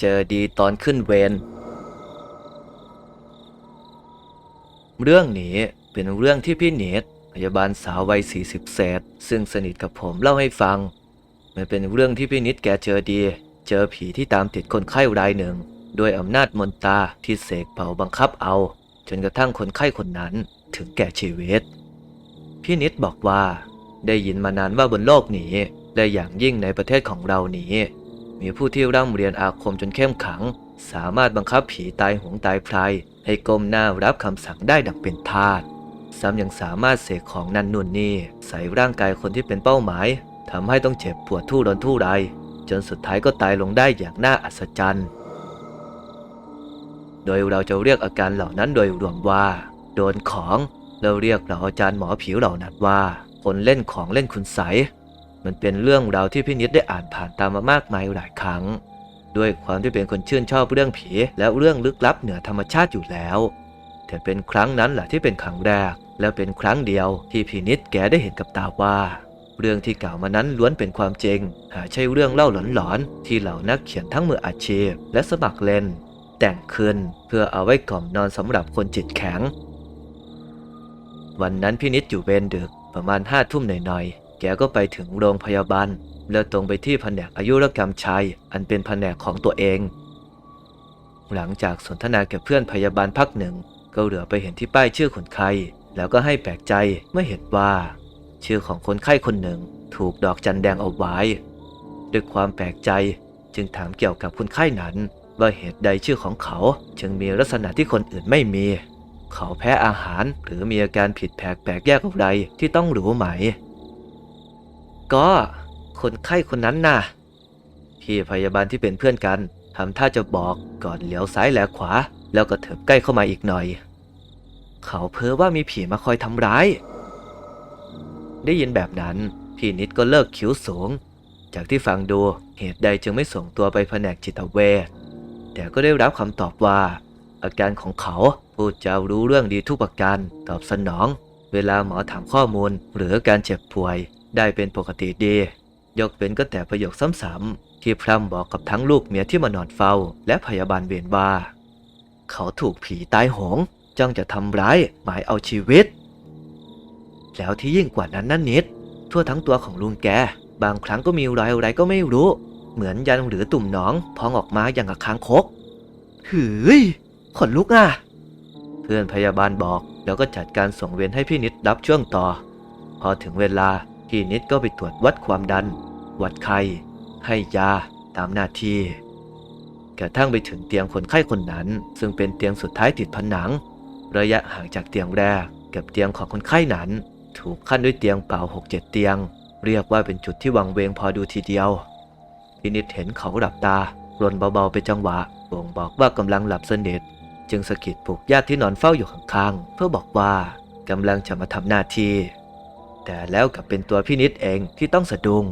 เจอดีตอนขึ้นเวร เรื่องนี้เป็นเรื่องที่พี่เนตพยาบาลสาววัย 40 เศษ ซึ่งสนิทกับผมเล่าให้ฟัง มันเป็นเรื่องที่พี่นิดแกเจอดี เจอผีที่ตามติดคนไข้รายหนึ่ง ด้วยอำนาจมนตาที่เสกเป่าบังคับเอา จนกระทั่งคนไข้คนนั้นถึงแก่ชีวิต พี่นิดบอกว่า ได้ยินมานานว่าบนโลกนี้และอย่างยิ่งในประเทศของเรานี้ มีผู้ที่ร่ำเรียนอาคมจนเข้มขัง สามารถบังคับผีตายหงตายพรายให้ก้มหน้ารับคำสั่งได้ดังเป็นทาสซ้ำยังสามารถเสกของนันนุนนี่ใส่ร่างกายคนที่เป็นเป้าหมายทำให้ต้องเจ็บปวดทุรนทุรายจนสุดท้ายก็ตายลงได้อย่างน่าอัศจรรย์ โดยเราจะเรียกอาการเหล่านั้นโดยรวมว่า โดนของ เราเรียกเราอาจารย์หมอผิวเหล่านั้นว่า คนเล่นของเล่นคุณใส มันเป็นเรื่องราวที่พี่นิดได้อ่านผ่านตามมามากมายหลายครั้ง ด้วยความที่เป็นคนชื่นชอบเรื่องผี และเรื่องลึกลับเหนือธรรมชาติอยู่แล้วแต่เป็นครั้งนั้นแหละที่เป็นครั้งแรก และเป็นครั้งเดียวที่พี่นิดแกได้เห็นกับตาว่า เรื่องที่กล่าวมานั้นล้วนเป็นความจริง หาใช่เรื่องเล่าหลอนๆที่เหล่านักเขียนทั้งมืออาชีพ และสมัครเล่น แต่งขึ้นเพื่อเอาไว้กล่อมนอนสำหรับคนจิตแข็ง วันนั้นพี่นิดอยู่เวรดึกประมาณห้าทุ่มหน่อยๆ แกก็ไปถึงโรงพยาบาล แล้วตรงไปที่แผนกอายุรกรรมชาย อันเป็นแผนกของตัวเอง หลังจากสนทนากับเพื่อนพยาบาลพักหนึ่ง ก็เหลือไปเห็นที่ป้ายชื่อคนไข้แล้วก็ให้แปลกใจเมื่อเห็นว่า ชื่อของคนไข้คนหนึ่ง ถูกดอกจันแดงเอาไว้ ด้วยความแปลกใจจึงถามเกี่ยวกับคนไข้นั้น ว่าเหตุใดชื่อของเขาจึงมีลักษณะที่คนอื่นไม่มี เขาแพ้อาหารหรือมีอาการผิดแผกแปลกแยกอะไรที่ต้องรู้ไหม ก็คนไข้คนนั้นน่ะ พี่พยาบาลที่เป็นเพื่อนกันทำท่าจะบอกก่อนเลี้ยวซ้ายแลขวา แล้วก็เถิบใกล้เข้ามาอีกหน่อย เขาเพ้อว่ามีผีมาคอยทำร้าย ได้ยินแบบนั้น พี่นิดก็เลิกคิ้วสูง จากที่ฟังดูเหตุใดจึงไม่ส่งตัวไปแผนกจิตเวชแต่ก็ได้รับคำตอบว่า อาการของเขาพูดจารู้เรื่องดีทุกประการตอบสนอง เวลาหมอถามข้อมูลหรือการเจ็บป่วย ได้เป็นปกติดี ยกเว้นก็แต่ประโยคซ้ำๆที่พร่ำบอกกับทั้งลูกเมียที่มานอนเฝ้า และพยาบาลเวรว่า เขาถูกผีตายหงจ้องจะทำร้ายหมายเอาชีวิต แล้วที่ยิ่งกว่านั้นนั่นนิด ทั่วทั้งตัวของลุงแก บางครั้งก็มีรอยอะไรก็ไม่รู้ เหมือนยันหรือตุ่มหนองพองออกมาอย่างกับค้างคกหืยขนลุกอะ เพื่อนพยาบาลบอกแล้วก็จัดการส่งเวรให้พี่นิดรับช่วงต่อ พอถึงเวลา พี่นิดก็ไปตรวจวัดความดัน วัดไข้ ให้ยาตามหน้าที่กระทั่งไปถึงเตียงคนไข้คนนั้น ซึ่งเป็นเตียงสุดท้ายติดผนัง ระยะห่างจากเตียงแรกกับเตียงของคนไข้นั้น ถูกขั้นด้วยเตียงเปล่าหกเจ็ดเตียง เรียกว่าเป็นจุดที่วังเวงพอดูทีเดียวพินิดเห็นเขาหลับตารนเบาๆไปจังหวะบ่งบอกว่ากำลังหลับสนิทจึงสะกิดปลุกญาติที่นอนเฝ้าอยู่ข้างๆเพื่อบอกว่ากำลังจะมาทำหน้าที่ แต่แล้วกลับเป็นตัวพี่นิดเองที่ต้องสะดุ้ง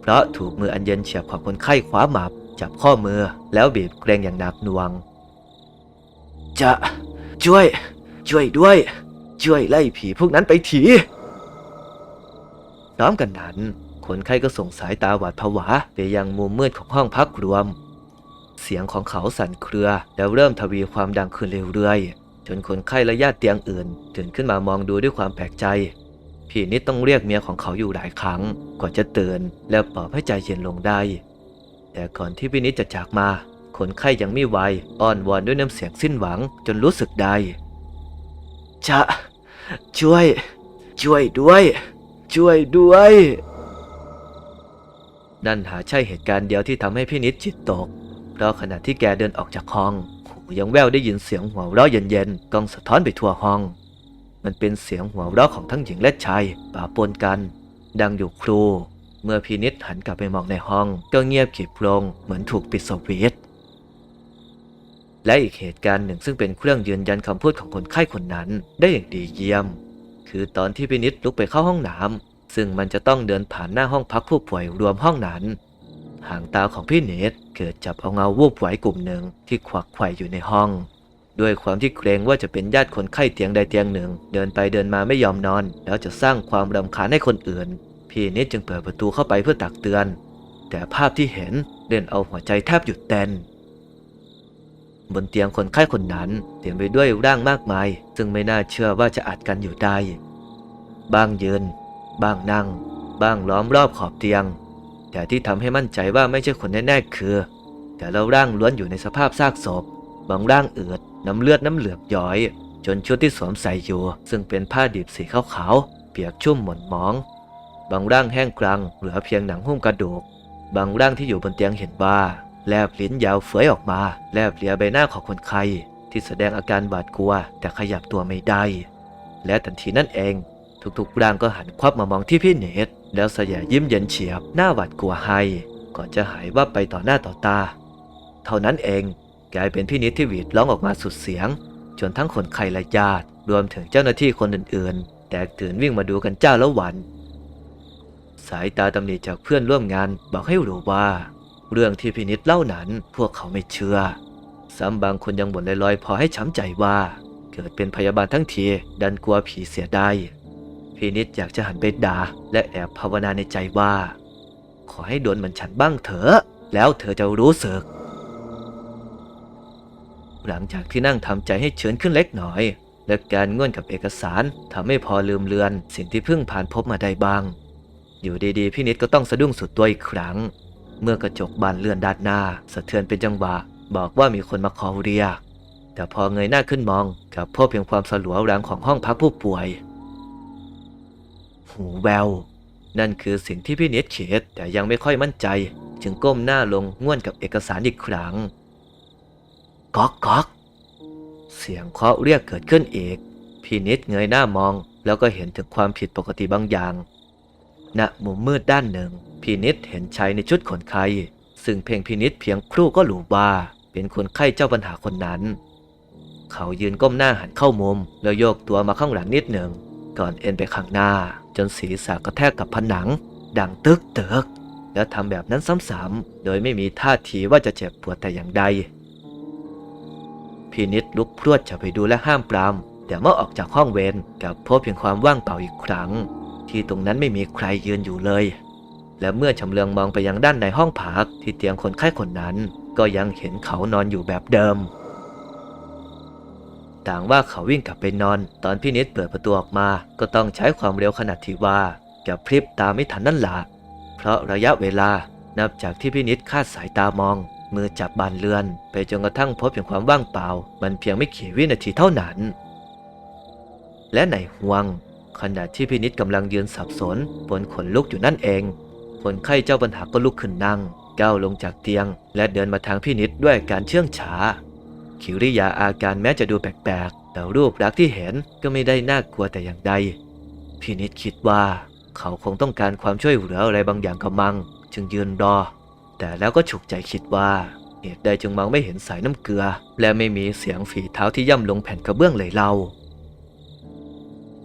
เพราะถูกมืออันเย็นเฉียบของคนไข้คว้าหมับ จับข้อมือแล้วบีบเกรงอย่างหนักหน่วง จะช่วย ช่วยด้วย ช่วยไล่ผีพวกนั้นไปทีพร้อมกันนั้น คนไข้ก็ส่งสายตาหวาดผวาไปยังมุมมืดของห้องพักรวม เสียงของเขาสั่นเครือแล้วเริ่มทวีความดังขึ้นเรื่อยๆจนคนไข้และญาติเตียงอื่น ตื่นขึ้นมามองดูด้วยความแปลกใจ พี่นิดต้องเรียกเมียของเขาอยู่หลายครั้งกว่าจะเตื่นแล้วปลอบให้ใจเย็นลงได้ แต่ก่อนที่พี่นิดจะจากมา คนไข้ยังไม่ไหวอ้อนวอนด้วยน้ำเสียงสิ้นหวังจนรู้สึกได้จะช่วย ช่วยด้วย ช่วยด้วยนั่นหาใช่เหตุการณ์เดียวที่ทำให้พี่นิดจิตตก เพราะขณะที่แกเดินออกจากห้อง หูยังแววได้ยินเสียงหัวเราะเย็นๆกองสะท้อนไปทั่วห้อง มันเป็นเสียงหัวเราะของทั้งหญิงและชายป่าปนกัน ดังอยู่ครูเมื่อพีนิดหันกลับไปมองในห้อง ก็เงียบขีบลงเหมือนถูกปิดสวิตช์และอีกเหตุการณ์หนึ่งซึ่งเป็นเครื่องยืนยันคำพูดของคนไข้คนนั้นได้อย่างดีเยี่ยม คือตอนที่พี่นิดลุกไปเข้าห้องน้ำซึ่งมันจะต้องเดินผ่านหน้าห้องพักผู้ป่วยรวมห้องนั้นหางตาของพี่เนตเกิดจับเอาเงาวูบไหวกลุ่มหนึ่งที่ขวักไขว่อยู่ในห้อง ด้วยความที่เกรงว่าจะเป็นญาติคนไข้เตียงใดเตียงหนึ่ง เดินไปเดินมาไม่ยอมนอน แล้วจะสร้างความรำคาญให้คนอื่น พี่นิดจึงเปิดประตูเข้าไปเพื่อตักเตือน แต่ภาพที่เห็นเล่นเอาหัวใจแทบหยุดเต้นบนเตียงคนไข้คนนั้นเต็มไปด้วยร่างมากมาย ซึ่งไม่น่าเชื่อว่าจะอัดกันอยู่ได้ บ้างยืน บ้างนั่ง บ้างล้อมรอบขอบเตียง แต่ที่ทำให้มั่นใจว่าไม่ใช่คนแน่ๆคือ แต่ละร่างล้วนอยู่ในสภาพซากศพ บางร่างเอืดน้ำเลือดน้ำเหลือบย้อย จนชุดที่สวมใส่อยู่ ซึ่งเป็นผ้าดิบสีขาวๆเปียกชุ่มหม่นหมอง บางร่างแห้งกรังเหลือเพียงหนังหุ้มกระดูก บางร่างที่อยู่บนเตียงเห็นว่าแลบลิ้นยาวเฟ้ยออกมา แลบเลียใบหน้าของคนไข้ที่แสดงอาการหวาดกลัว แต่ขยับตัวไม่ได้ และทันทีนั่นเอง ทุกๆร่างก็หันควับมามองที่พี่เนตแล้วสยะยิ้มเย็นเฉียบหน้าหวาดกลัวให้ก่อนจะหายว่าบไปต่อหน้าต่อตา เท่านั้นเอง กลายเป็นพี่นิดที่หวีดร้องออกมาสุดเสียง จนทั้งคนไข้และญาติ รวมถึงเจ้าหน้าที่คนอื่นๆ แตกตื่นวิ่งมาดูกันเจ้าละวัน สายตาตำหนิจากเพื่อนร่วมงานบอกให้รู้ว่า เรื่องที่พินิษเล่านั้นพวกเขาไม่เชื่อ ซ้ำบางคนยังบ่นลอยๆพอให้ช้ำใจว่า เกิดเป็นพยาบาลทั้งทีดันกลัวผีเสียได้พินิษอยากจะหันไปด่าและแอบภาวนาในใจว่า ขอให้โดนมือนฉันบ้างเถอะแล้วเธอจะรู้สึก หลังจากที่นั่งทำใจให้เฉือนขึ้นเล็กน้อย และการง่วนกับเอกสารทำให้พอลืมเลือน สิ่งที่เพิ่งผ่านพบมาได้บ้าง อยู่ดีๆ พี่นิดก็ต้องสะดุ้งสุดตัวอีกครั้ง เมื่อกระจกบานเลื่อนด้านหน้า สะเทือนเป็นจังหวะ บอกว่ามีคนมาขอเรียกแต่พอเงยหน้าขึ้นมองกับพบเพียงความสลัวรังของห้องพักผู้ป่วย หูแวว นั่นคือสิ่งที่พี่นิดเขียดแต่ยังไม่ค่อยมั่นใจ จึงก้มหน้าลงง่วนกับเอกสารอีกครั้ง ก๊อกก๊อกเสียงเคาะเรียกเกิดขึ้นอีก พี่นิดเงยหน้ามองแล้วก็เห็นถึงความผิดปกติบางอย่าง ณ มุมมืดด้านหนึ่ง พี่นิดเห็นชายในชุดคนไข้ ซึ่งเพ่งพี่นิดเพียงครู่ก็รู้ว่า เป็นคนไข้เจ้าปัญหาคนนั้น เขายืนก้มหน้าหันเข้ามุม แล้วโยกตัวมาข้างหลังนิดหนึ่ง ก่อนเอ็นไปข้างหน้า จนศีรษะกระแทกกับผนัง ดังตึกเติกแล้วทำแบบนั้นซ้ำๆ โดยไม่มีท่าทีว่าจะเจ็บปวดแต่อย่างใด พี่นิดลุกพรวดจะไปดูและห้ามปราม แต่เมื่อออกจากห้องเวรกลับพบเพียงความว่างเปล่าอีกครั้ง ที่ตรงนั้นไม่มีใครยืนอยู่เลย และเมื่อชำเลืองมองไปยังด้านในห้องพักที่เตียงคนไข้คนนั้น ก็ยังเห็นเขานอนอยู่แบบเดิม ต่างว่าเขาวิ่งกลับไปนอน ตอนพี่นิดเปิดประตูออกมา ก็ต้องใช้ความเร็วขนาดที่ว่ากับพริบตาไม่ทันนั่นละเพราะระยะเวลานับจากที่พี่นิดคาดสายตามอง มือจับบานเรือน ไปจนกระทั่งพบเพียงความว่างเปล่า มันเพียงไม่กี่วินาทีเท่านั้น และในห่วง ขณะที่พี่นิดกำลังยืนสับสนบนขนลุกอยู่นั่นเอง คนไข้เจ้าปัญหาก็ลุกขึ้นนั่ง ก้าวลงจากเตียง และเดินมาทางพี่นิดด้วยการเชื่องช้าคิริยาอาการแม้จะดูแปลกๆ แต่รูปลักษณ์ที่เห็นก็ไม่ได้น่ากลัวแต่อย่างใดพี่นิดคิดว่า เขาคงต้องการความช่วยเหลืออะไรบางอย่างกำมัง จึงยืนรอ แต่แล้วก็ฉุกใจคิดว่าเหตุใดจึงมองไม่เห็นสายน้ำเกลือ และไม่มีเสียงฝีเท้าที่ย่ำลงแผ่นกระเบื้องเลยเล่า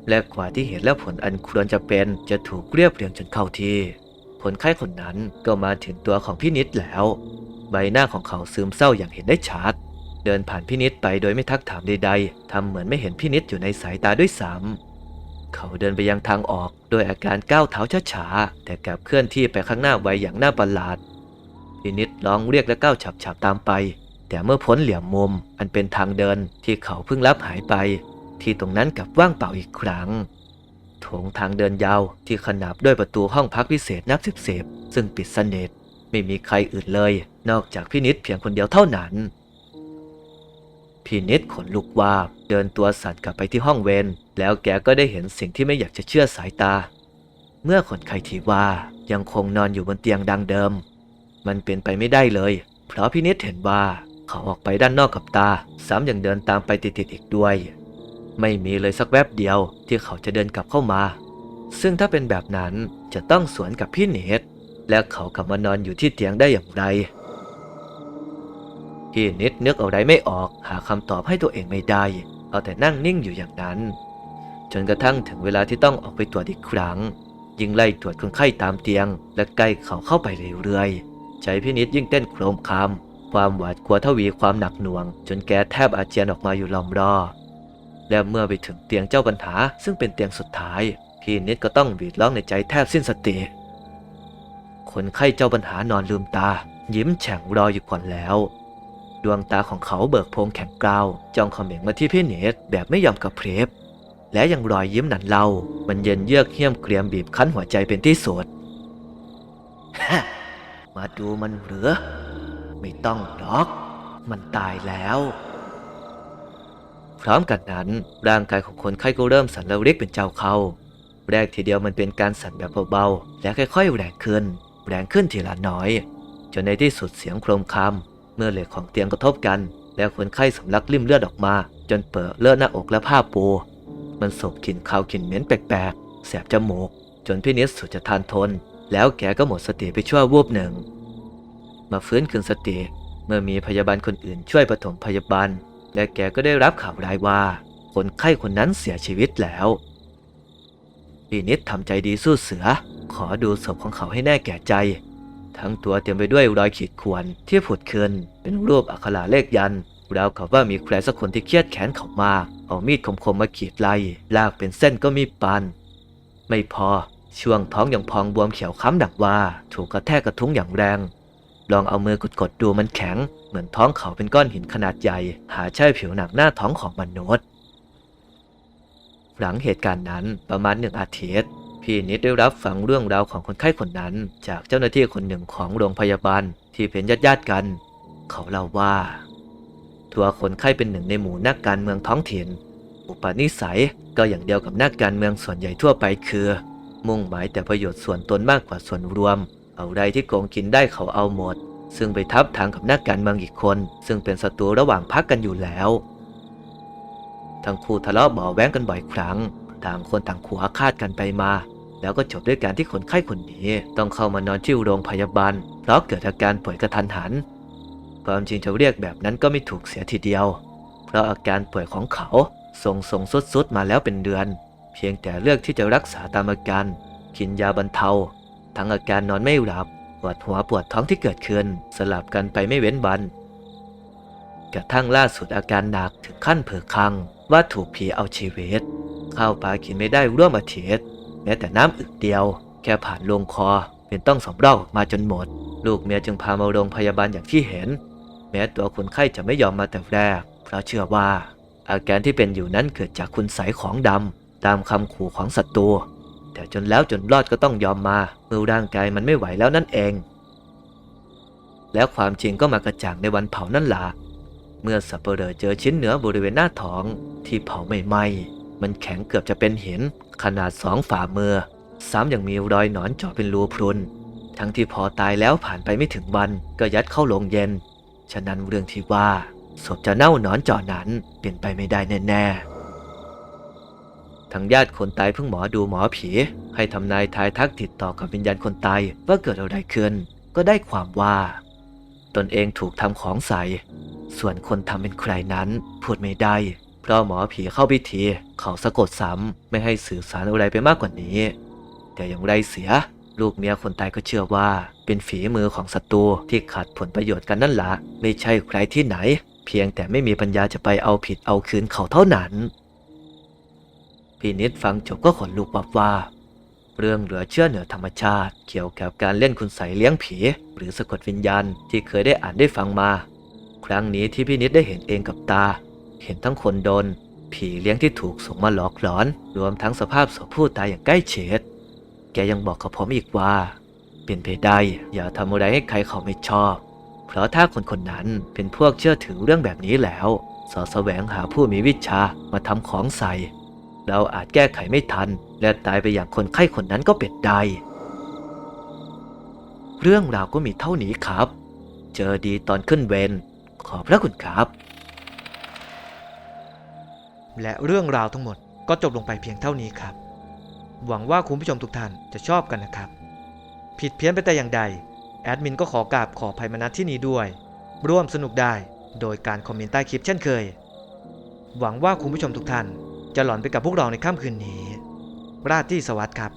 และกว่าที่เหตุและผลอันควรจะเป็นจะถูกเรียบเรียงจนเข้าที่คนไข้คนนั้นก็มาถึงตัวของพี่นิดแล้ว ใบหน้าของเขาซึมเศร้าอย่างเห็นได้ชัดเดินผ่านพี่นิดไปโดยไม่ทักถามใดๆทำเหมือนไม่เห็นพี่นิดอยู่ในสายตาด้วยซ้ำเขาเดินไปยังทางออกโดยอาการก้าวเท้าช้าๆแต่กลับเคลื่อนที่ไปข้างหน้าไวอย่างน่าประหลาด พี่นิดร้องเรียกและก้าวฉับๆตามไป แต่เมื่อพ้นเหลี่ยมมุม อันเป็นทางเดินที่เขาเพิ่งรับหายไป ที่ตรงนั้นกลับว่างเปล่าอีกครั้งโถงทางเดินยาวที่ขนาบด้วยประตูห้องพักพิเศษนับสิบเสบซึ่งปิดสนิทไม่มีใครอื่นเลย นอกจากพี่นิดเพียงคนเดียวเท่านั้นพี่นิดขนลุกวาบเดินตัวสั่นกลับไปที่ห้องเวรแล้วแกก็ได้เห็นสิ่งที่ไม่อยากจะเชื่อสายตา เมื่อคนไข้ที่ว่ายังคงนอนอยู่บนเตียงดังเดิม มันเป็นไปไม่ได้เลย เพราะพี่นิดเห็นว่าเขาออกไปด้านนอกกับตา ซ้ำยังเดินตามไปติดๆอีกด้วย ไม่มีเลยสักแวบเดียวที่เขาจะเดินกลับเข้ามา ซึ่งถ้าเป็นแบบนั้นจะต้องสวนกับพี่เนตและเขากลับมานอนอยู่ที่เตียงได้อย่างไรพี่นิดนึกอะไรไม่ออกหาคำตอบให้ตัวเองไม่ได้ เอาแต่นั่งนิ่งอยู่อย่างนั้น จนกระทั่งถึงเวลาที่ต้องออกไปตรวจอีกครั้ง ยิงไล่ตรวจคนไข้ตามเตียง และใกล้เขาเข้าไปเรื่อยๆ ใจพี่นิดยิ่งเต้นโครมคราม ความหวาดกลัวทวีความหนักหน่วง จนแกแทบอาเจียนออกมาอยู่ลอมรอ และเมื่อไปถึงเตียงเจ้าปัญหา ซึ่งเป็นเตียงสุดท้าย พี่นิดก็ต้องหวีดร้องในใจแทบสิ้นสติ คนไข้เจ้าปัญหานอนลืมตา ยิ้มแฉ่งรออยู่ก่อนแล้ว ดวงตาของเขาเบิกโพงแข็งกร้าวจ้องเขม็งมาที่พี่เนตแบบไม่ยอมกระเพริบและยังรอยยิ้มหนันเล่ามันเย็นเยือกเหี้ยมเกรียมบีบคั้นหัวใจเป็นที่สุด มาดูมันเหรือ ไม่ต้องหรอก มันตายแล้ว พร้อมกันนั้น ร่างกายของคนไข้ก็เริ่มสั่นระริกเป็นเจ้าเขาแรกทีเดียวมันเป็นการสั่นแบบเบาๆ และค่อยๆ แรงขึ้น แรงขึ้นทีละน้อย จนในที่สุดเสียงโครมคำเมื่อเหล็กของเตียงกระทบกัน แล้วคนไข้สำลักลิ่มเลือดออกมา จนเปิดเลือดหน้าอกและผ้าปู มันสบกลิ่นคาวกลิ่นเหม็นแปลกๆ แสบจมูก จนพี่นิดสุดจะทานทน แล้วแกก็หมดสติไปชั่ววูบหนึ่ง มาฟื้นคืนสติเมื่อมีพยาบาลคนอื่นช่วยปฐมพยาบาล และแกก็ได้รับข่าวร้ายว่า คนไข้คนนั้นเสียชีวิตแล้วพี่นิดทำใจดีสู้เสือ ขอดูศพของเขาให้แน่แก่ใจ ทั้งตัวเต็มไปด้วยรอยขีดข่วนที่ผุดขึ้นเป็นรูปอักขระเลขยันต์ราวกับว่ามีใครสักคนที่เครียดแค้นเขามาเอามีดคมๆมาขีดไล่ลากเป็นเส้นก็มีปันไม่พอ ช่วงท้องยังพองบวมเขียวค้ำดังว่า ถูกกระแทกกระทุ้งอย่างแรง ลองเอามือกดๆดูมันแข็ง เหมือนท้องเขาเป็นก้อนหินขนาดใหญ่ หาใช่ผิวหนังหน้าท้องของมนุษย์ หลังเหตุการณ์นั้นประมาณหนึ่งอาทิตย์พี่นิดได้รับฟังเรื่องราวของคนไข้คนนั้น จากเจ้าหน้าที่คนหนึ่งของโรงพยาบาลที่เป็นญาติญาติกัน เขาเล่าว่าตัวคนไข้เป็นหนึ่งในหมู่นักการเมืองท้องถิ่น อุปนิสัยก็อย่างเดียวกับนักการเมืองส่วนใหญ่ทั่วไปคือ มุ่งหมายแต่ประโยชน์ส่วนตนมากกว่าส่วนรวม เอาใดที่โกงกินได้เขาเอาหมด ซึ่งไปทับทางกับนักการเมืองอีกคน ซึ่งเป็นศัตรูระหว่างพรรคกันอยู่แล้ว ทั้งคู่ทะเลาะเบาะแว้งกันบ่อยครั้ง ต่างคนต่างขู่อาฆาตกันไปมา แล้วก็จบด้วยการที่คนไข้คนนี้ ต้องเข้ามานอนที่โรงพยาบาล เพราะเกิดอาการป่วยกระทันหัน ความจริงจะเรียกแบบนั้นก็ไม่ถูกเสียทีเดียว เพราะอาการป่วยของเขาทรงทรงสุดสุดๆมาแล้วเป็นเดือน เพียงแต่เลือกที่จะรักษาตามอาการ กินยาบรรเทา ทั้งอาการนอนไม่หลับปวดหัวปวดท้องที่เกิดขึ้นสลับกันไปไม่เว้นวัน กระทั่งล่าสุดอาการหนักถึงขั้นเผลอคลังว่าถูกผีเอาชีวิต ข้าวปลากินไม่ได้ร่วมอาทิตย์แม้แต่น้ำอึกเดียว แค่ผ่านลงคอเป็นต้องสำรอกออกมาจนหมด ลูกเมียจึงพามาโรงพยาบาลอย่างที่เห็น แม้ตัวคนไข้จะไม่ยอมมาแต่แรกเพราะเชื่อว่า อาการที่เป็นอยู่นั้นเกิดจากคุณใสยของดำ ตามคำขู่ของศัตรูแต่จนแล้วจนรอดก็ต้องยอมมาเมื่อร่างกายมันไม่ไหวแล้วนั่นเอง แล้วความจริงก็มากระจ่างในวันเผานั่นล่ะเมื่อสับเปลอเจอชิ้นเนื้อบริเวณหน้าท้องที่เผาไม่ไหม้มันแข็งเกือบจะเป็นหินขนาดสองฝ่ามือซ้ำยังมีรอยหนอนเจาะเป็นรูพรุน ทั้งที่พอตายแล้วผ่านไปไม่ถึงวันก็ยัดเข้าโรงเย็น ฉะนั้นเรื่องที่ว่าศพจะเน่าหนอนเจาะนั้นเป็นไปไม่ได้แน่ๆ ทางญาติคนตายเพิ่งหมอดูหมอผี ให้ทำนายทายทักติดต่อกับวิญญาณคนตายว่าเกิดอะไรขึ้น ก็ได้ความว่า ตนเองถูกทำของใส่ ส่วนคนทำเป็นใครนั้นพูดไม่ได้ เพราะหมอผีเข้าพิธี เขาสะกดซ้ำไม่ให้สื่อสารอะไรไปมากกว่านี้ แต่อย่างไรเสีย ลูกเมียคนตายก็เชื่อว่า เป็นฝีมือของศัตรูที่ขัดผลประโยชน์กันนั่นละไม่ใช่ใครที่ไหน เพียงแต่ไม่มีปัญญาจะไปเอาผิดเอาคืนเขาเท่านั้น พี่นิดฟังจบก็ขนลุกวับว่า เรื่องเหลือเชื่อเหนือธรรมชาติ เกี่ยวกับการเล่นคุณใสเลี้ยงผี หรือสะกดวิญญาณที่เคยได้อ่านได้ฟังมา ครั้งนี้ที่พี่นิดได้เห็นเองกับตา เห็นทั้งคนโดน ผีเลี้ยงที่ถูกส่งมาหลอกหลอน รวมทั้งสภาพศพผู้ตายอย่างใกล้ชิดแกยังบอกกับผมอีกว่า เป็นไปได้อย่าทำอะไรให้ใครเขาไม่ชอบ เพราะถ้าคนคนนั้นเป็นพวกเชื่อถือเรื่องแบบนี้แล้วสอแสวงหาผู้มีวิชามาทำของใส่ เราอาจแก้ไขไม่ทัน และตายไปอย่างคนไข้คนนั้นก็เป็นได้ เรื่องราวก็มีเท่านี้ครับ เจอดีตอนขึ้นเวรขอบพระคุณครับ และเรื่องราวทั้งหมดก็จบลงไปเพียงเท่านี้ครับ หวังว่าคุณผู้ชมทุกท่านจะชอบกันนะครับ ผิดเพี้ยนไปแต่อย่างใด แอดมินก็ขอกราบขอภัยมาณที่นี้ด้วย ร่วมสนุกได้โดยการคอมเมนต์ใต้คลิปเช่นเคย หวังว่าคุณผู้ชมทุกท่าน จะหลอนไปกับพวกเราในค่ำคืนนี้ ราตรีสวัสดิ์ครับ